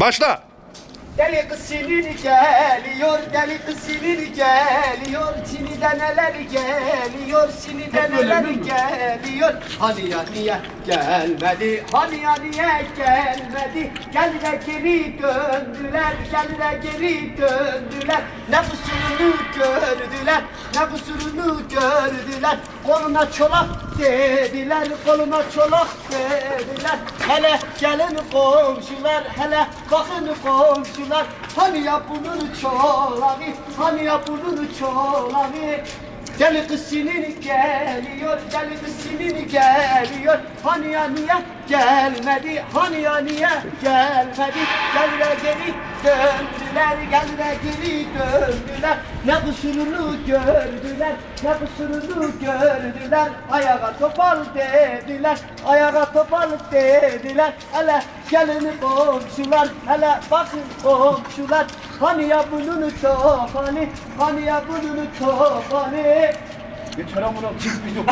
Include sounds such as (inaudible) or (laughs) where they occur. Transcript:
Başla. Deli kız sinir geliyor, deli kız sinir geliyor. Sinirden neler geliyor, sinirden neler geliyor. Hani ya niye gelmedi, hani ya niye gelmedi? Gel de geri döndüler, gel de geri döndüler. Ne kusurunu gördüler, ne kusurunu gördüler. Koluna çolak dediler, koluna çolak dediler. Hele gelin komşular, hele bakın komşular. Hani ya bunun çolağı, hani ya bunun çolağı. Deli kız geliyor, deli kız geliyor. Hani ya niye gelmedi, hani ya niye gelmedi? Gel de geri döndüler, gel de geri döndüler. Ne kusurunu gördüler, ne kusurunu gördüler. Ayağa topal dediler, ayağa topal dediler. Hele gelin komşular, hele bakın komşular. Hani ya bunun çobanı, hani ya bunun çobanı. Yeter amına çizmiyor (laughs)